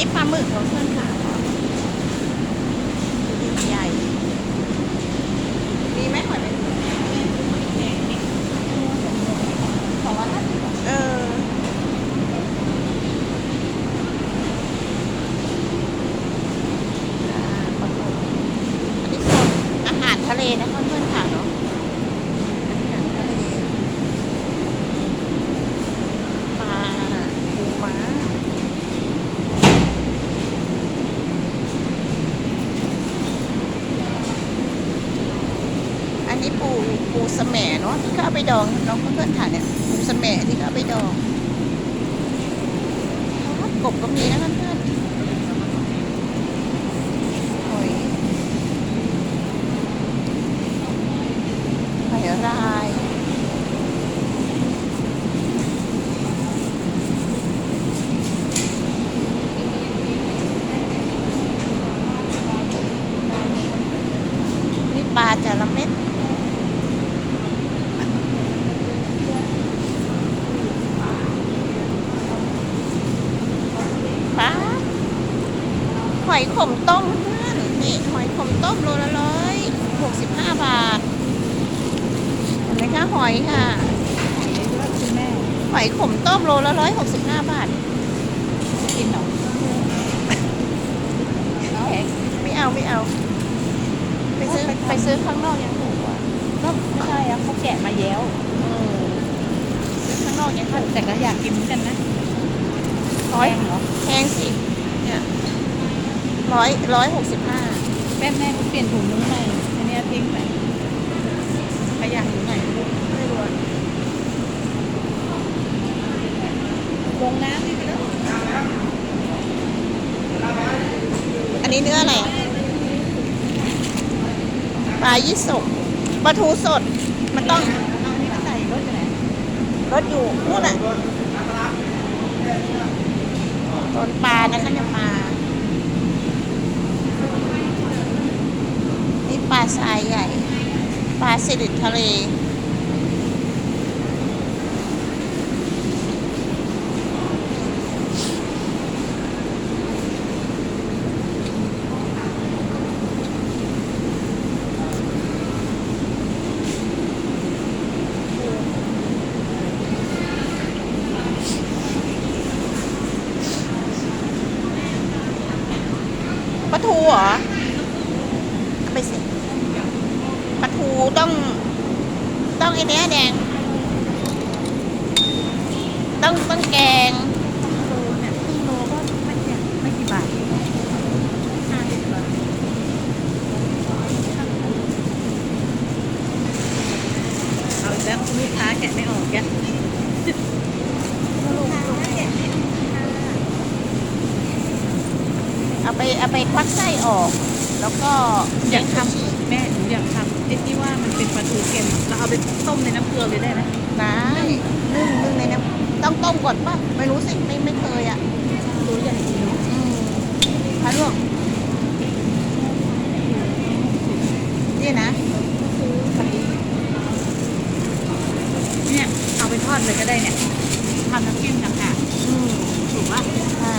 นี้ปลาหมึกของเพื่อนค่ะใหญ่มีไหมหอยแมงภู่ สองร้อยห้าสิบ เอออ่าปลาหมึกอันนี้โซนอาหารทะเลนะเพื่อนๆค่ะเนาะอาหารทะเลปลาปูม้า อั นี้ปูปูสแหมเนาะที่เขาเอาไปดองน้องเพื่อนๆค่ะเนี่ยปูสแหมที่เขาเอาไปดองกบก็มีนะเพื่อนหอยหอยลายนี่ปลาจระเม็ด ป้าห อยขมต้มเพื่อนนี่หอยขมต้มโลละร้อยหกสิบห้าบาทเห็นไหมคะหอยค่ะคุณแม่หอยขมต้มโลละร้อยหกสิบห้าบาทกินหรอเอาแพงไม่เอาไม่เอา ไปซื้อไปซื้อข้างนอกยังถูกกว่าก็ไม่ใช่อะเขาแกะมาแล้วอืมซื้อข้างนอกยังถูกแต่ก็อยากกินเหมือนกันนะร้อยแพงเหรอแพงสิเนี่ย ร้อยร้อยหกสิบห้าแม่แม่ก็เปลี่ยนถุงมือใหม่อันนี้ทิ้งไปขยะถุงใหม่ลูกไม่รู้อะลงน้ำนี่ไปแล้วอันนี้เนื้ออะไรปลายี่สกปลาทูสด มันต้องเอาอันนี้มาใส่รถไปไหนรถอยู่นู่นน่ะต้นปลานะคะเนี่ยปลา นี่ปลาทรายใหญ่ ปลาสลิดทะเล ปลาทูเหรอเอาไปสิ ปลาทูต้องต้องไอ้เนี้ยแดง ต้องต้องแกงโลเนี่ยครึ่งโลก็ไม่เนี่ยไม่กี่บาทห้าสิบบาทเอาอีกแล้วลูกค้าแกะไม่ออกแกะลูกค้าแกะไม่ออกค่ะเอาไปเอาไปควักไส้ออก แล้วก็อยากทำ แม่หนูอยากทำไอ้ที่ว่ามันเป็นปลาทูเค็มเราเอาไปต้มในน้ำเกลือเลยได้ไหมได้นึ่งนึ่งในน้ำต้องต้มก่อนป่ะไม่รู้สิไม่ไม่เคยอะตัวใหญ่ดีเนาะอืมพะลวกนี่นะเนี่ยเอาไปทอดเลยก็ได้เนี่ยทำน้ำจิ้มต่างหาก อืม ถูกปะ ใช่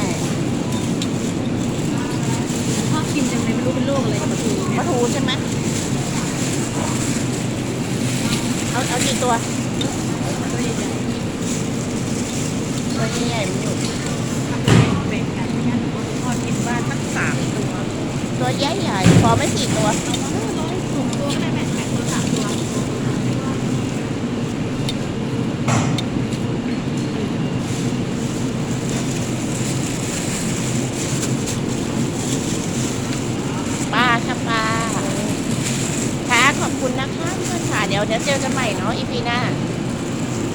ชอบกินจังเลยไม่รู้เป็นโรคอะไรกับปลาทู ป เนี่ ลาย ทูใช่ไหมเอาเอา กี่ตัวตัวใหญ่ตัวใหญ่มันอยู่เป็นกันไม่งั้นเอกินบ้านสักสามตัวตัวใหญ่ๆพอไม่สี่ตัวเอามาร้อยถุงตัวแม่แม่ตัวสามตัว ปลาค่ะปลาค่ะขอบคุณนะคะเพื่อนค่ะ เดี๋ยวเดี๋ยวเจอกันใหม่เนาะอีพีหน้า